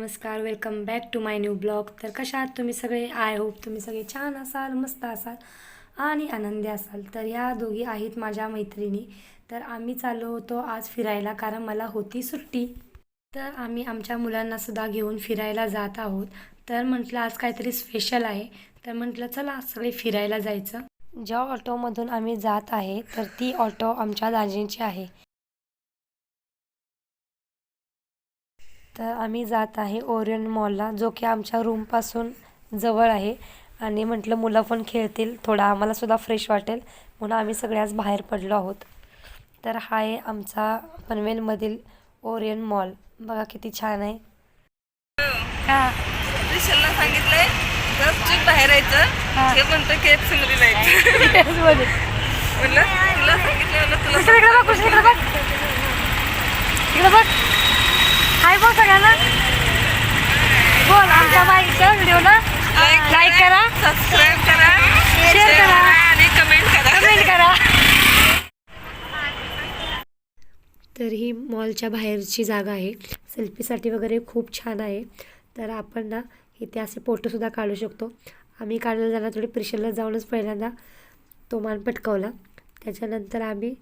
नमस्कार welcome back to my new blog तर कशा आहात तुम्ही सगळे? आय होप तुम्ही सगळे छान असाल मस्त असाल आणि आनंदी असाल. तर या दोघी आहेत माझ्या मैत्रिणी. तर आम्ही चाललो होतो आज फिरायला कारण मला होती सुट्टी. तर आम्ही आमच्या मुलांनासुद्धा घेऊन फिरायला जात आहोत. तर म्हटलं आज काहीतरी स्पेशल आहे. तर म्हटलं चला सगळे फिरायला जायचं. ज्या ऑटोमधून आम्ही जात आहे तर ती ऑटो आमच्या दाजींची आहे. तर आम्ही जात आहे ओरियन मॉलला जो की आमच्या रूमपासून जवळ आहे. आणि म्हटलं मुलं पण खेळतील थोडा आम्हाला सुद्धा फ्रेश वाटेल. म्हणून आम्ही सगळे आज बाहेर पडलो आहोत. तर हा आहे आमचा पनवेलमधील ओरियन मॉल. बघा किती छान आहे. विशालला सांगितलंय बाहेर यायचं हा. म्हणतं केक सुंगरी जायचं. म्हणलं तुला सांगितलं म्हणलं तुला इकडे बघ कुठे इकडे बघ इकडे बघ हाय बोल सगळ्यांना? बोल आमच्या बाईच्या व्हिडिओला लाईक करा सबस्क्राईब करा. share करा. आणि कमेंट करा. कमेंट करा. तर ही मॉलच्या बाहेरची जागा आहे. सेल्फीसाठी वगैरे खूप छान आहे. तर आपण ना इथे असे फोटोसुद्धा काढू शकतो. आम्ही काढायला जाणार थोडी प्रिशलला जाऊनच पहिल्यांदा तो मान पटकावला. त्याच्यानंतर आम्ही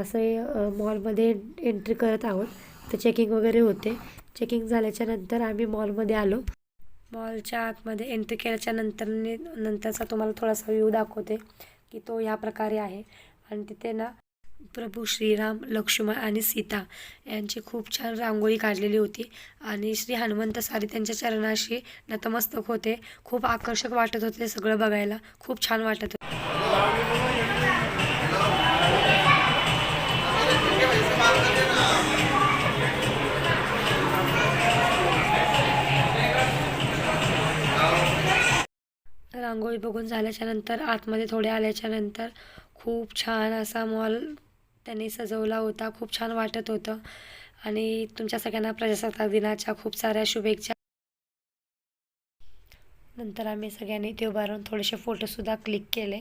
असे मॉलमध्ये एंट्री करत आहोत. तर चेकिंग वगैरे होते. चेकिंग झाल्याच्यानंतर आम्ही मॉलमध्ये आलो. मॉलच्या आतमध्ये एंट्री केल्याच्यानंतर नंतरचा तुम्हाला थोडासा व्ह्यू दाखवते की तो ह्या प्रकारे आहे. आणि तिथे ना प्रभू श्रीराम लक्ष्मण आणि सीता यांची खूप छान रांगोळी काढलेली होती. आणि श्री हनुमंत सारी त्यांच्या चरणाशी नतमस्तक होते. खूप आकर्षक वाटत होते सगळं बघायला. खूप छान वाटत होते. रांगोळी बघून झाल्याच्यानंतर आतमध्ये थोडे आल्याच्यानंतर खूप छान असा मॉल त्यांनी सजवला होता. खूप छान वाटत होतं. आणि तुमच्या सगळ्यांना प्रजासत्ताक दिनाच्या खूप साऱ्या शुभेच्छा. नंतर आम्ही सगळ्यांनी ते उभारून थोडेसे फोटोसुद्धा क्लिक केले.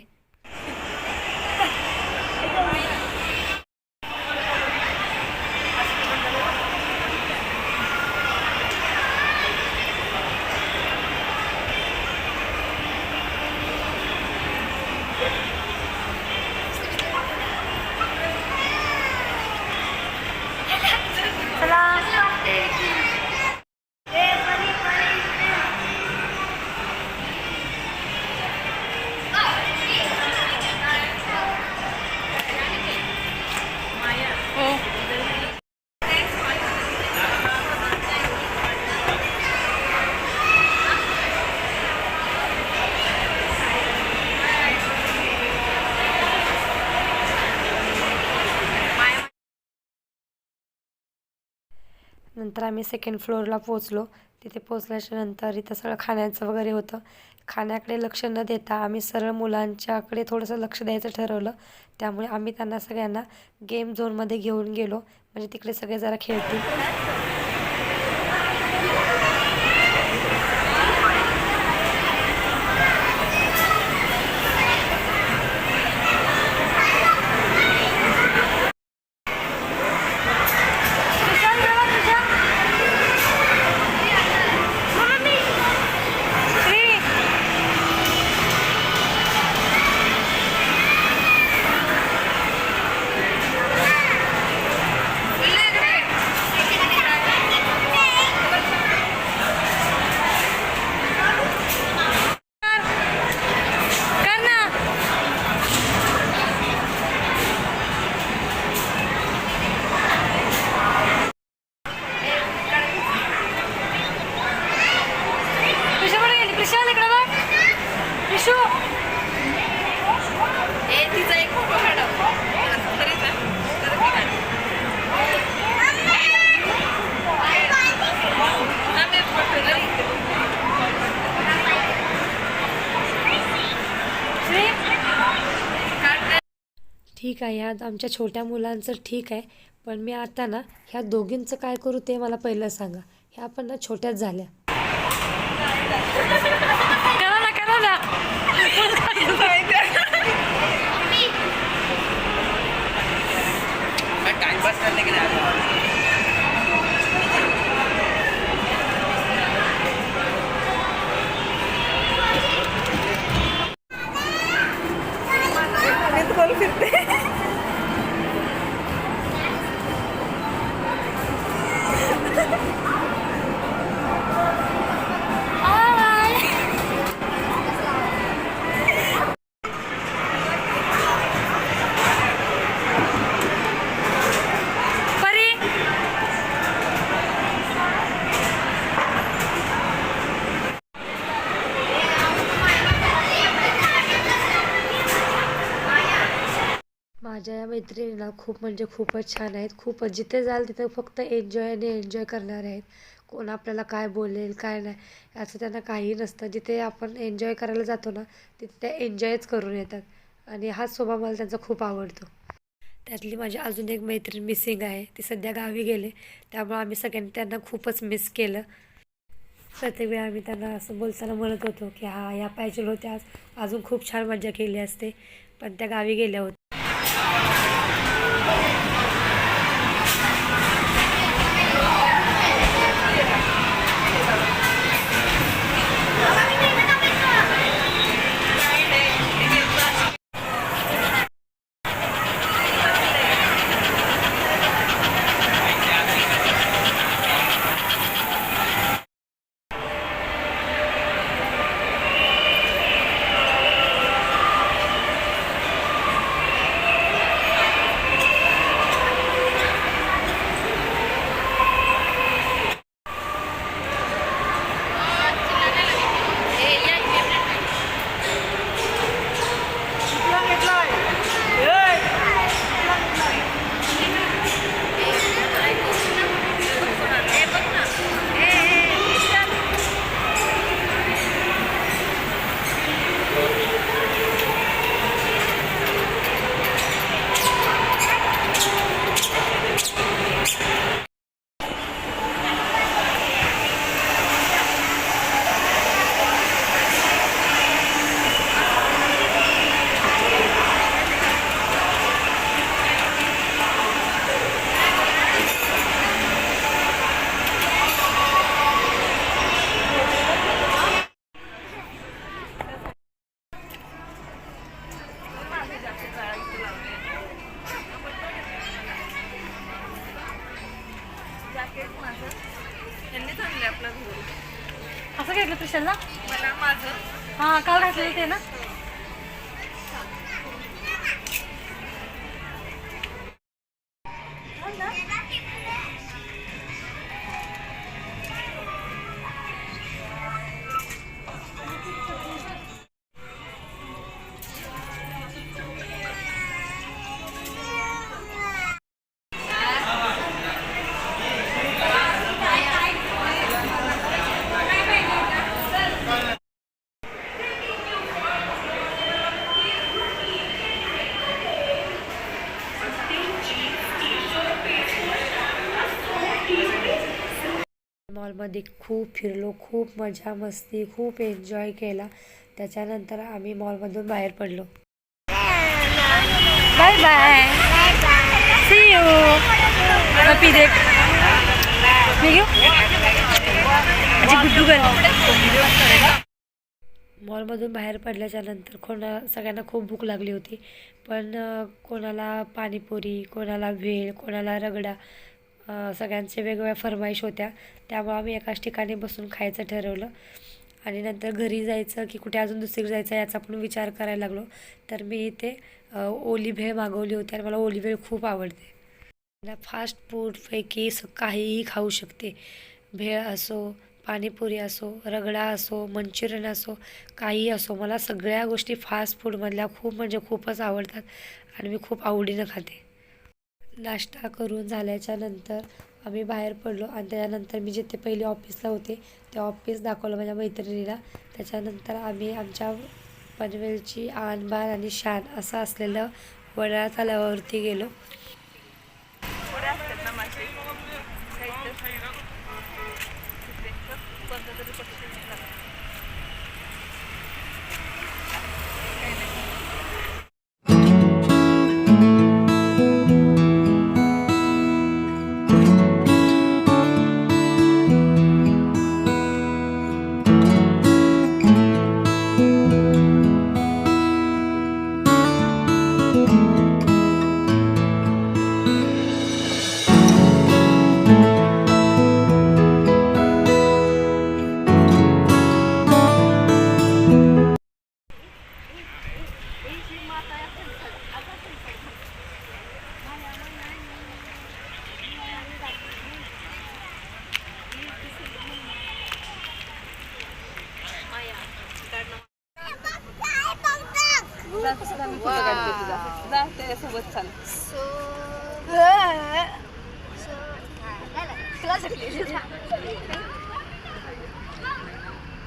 नंतर आम्ही सेकंड फ्लोअरला पोचलो तिथे पोचल्याच्या नंतर इथं सगळं खाण्याचं वगैरे होतं. खाण्याकडे लक्ष न देता आम्ही सरळ मुलांच्याकडे थोडंसं लक्ष द्यायचं ठरवलं. त्यामुळे आम्ही त्यांना सगळ्यांना गेम झोनमध्ये घेऊन गेलो. म्हणजे तिकडे सगळे जरा खेळतील. ए तिचा एक फोटो काढा. ठीक आहे ह्या आमच्या छोट्या मुलांचं ठीक आहे. पण मी आता ना ह्या दोघींचं काय करू ते मला पहिलं सांगा. ह्या पण ना छोट्याच झाल्या. मैं टाइम पास करने के लिए आया हूँ फिरते माझ्या या मैत्रिणींना खूप म्हणजे खूपच छान आहेत. खूपच जिथे जाल तिथे फक्त एन्जॉय आणि एन्जॉय करणारे आहेत. कोण आपल्याला काय बोलेल काय नाही याचं त्यांना काही नसतं. जिथे आपण एन्जॉय करायला जातो ना तिथे त्या एन्जॉयच करून येतात. आणि हाच स्वभाव मला त्यांचा खूप आवडतो. त्यातली माझी अजून एक मैत्रीण मिसिंग आहे. ती सध्या गावी गेले. त्यामुळे आम्ही सगळ्यांनी त्यांना खूपच मिस केलं. प्रत्येक वेळा आम्ही त्यांना असं बोलताना म्हणत होतो की हा या पाहिजे होत्या. अजून खूप छान मजा केली असते. पण त्या गावी गेल्या होत्या. না मॉलमध्ये खूप फिरलो खूप मजा मस्ती खूप एन्जॉय केला. त्याच्यानंतर आम्ही मॉलमधून बाहेर पडलो. Bye bye see you happy day मॉलमधून बाहेर पडल्याच्या नंतर कोणा सगळ्यांना खूप भूक लागली होती. पण कोणाला पाणीपुरी कोणाला भेळ कोणाला रगडा सगळ्यांचे वेगवेगळ्या फरमाईश होत्या. त्यामुळं आम्ही एकाच ठिकाणी बसून खायचं ठरवलं. आणि नंतर घरी जायचं की कुठे अजून दुसरीकडे जायचं याचा पण विचार करायला लागलो. तर मी इथे अ, ओली भेळ मागवली होती आणि मला ओली भेळ खूप आवडते. मला फास्ट फूडपैकी स काहीही खाऊ शकते. भेळ असो पाणीपुरी असो रगडा असो मंचुरियन असो काही असो मला सगळ्या गोष्टी फास्ट फूडमधल्या खूप म्हणजे खूपच आवडतात. आणि मी खूप आवडीनं खाते. नाश्ता करून झाल्याच्यानंतर आम्ही बाहेर पडलो आणि त्याच्यानंतर मी जिथे पहिले ऑफिसला होते ते ऑफिस दाखवलं माझ्या मैत्रिणीला. त्याच्यानंतर आम्ही आमच्या पनवेलची आन आणि शान असं असलेलं वडाळा तलावावरती गेलो.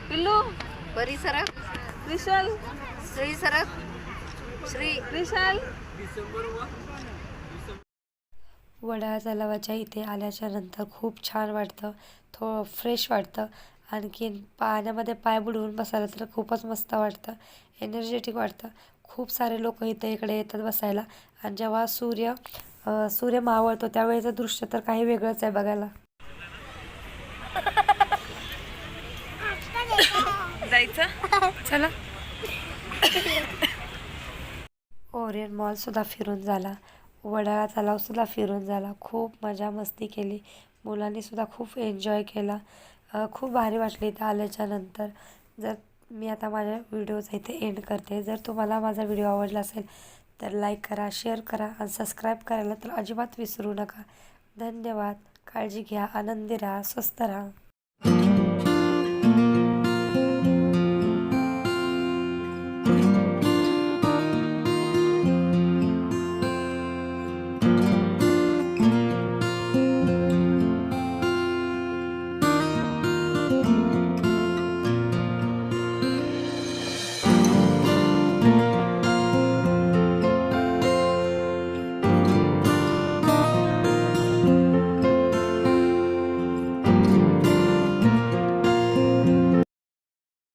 पिल्लू. बरी सरक विशाल. श्री सरक श्री. विशाल. वडाळा तलावाच्या इथे आल्याच्यानंतर खूप छान वाटतं. थोडं फ्रेश वाटतं. आणखीन पाण्यामध्ये पाय बुडवून बसायला तर खूपच मस्त वाटतं. एनर्जेटिक वाटतं. खूप सारे लोक इथे इकडे येतात बसायला. आणि जेव्हा सूर्य सूर्य मावळतो त्यावेळेचं दृश्य तर काही वेगळंच आहे बघायला. जायचं? चला. ओरियन मॉलसुद्धा फिरून झाला. वडाळा तलावसुद्धा फिरून झाला. खूप मजा मस्ती केली. मुलांनी सुद्धा खूप एन्जॉय केला. खूप भारी वाटली इथं आल्याच्यानंतर. जर मी आता माझ्या व्हिडिओचा इथे एंड करते. जर तुम्हाला माझा व्हिडिओ आवडला असेल तर लाईक करा शेअर करा आणि सबस्क्राईब करायला तर अजिबात विसरू नका. धन्यवाद. काळजी घ्या आनंदी राहा स्वस्त राहा.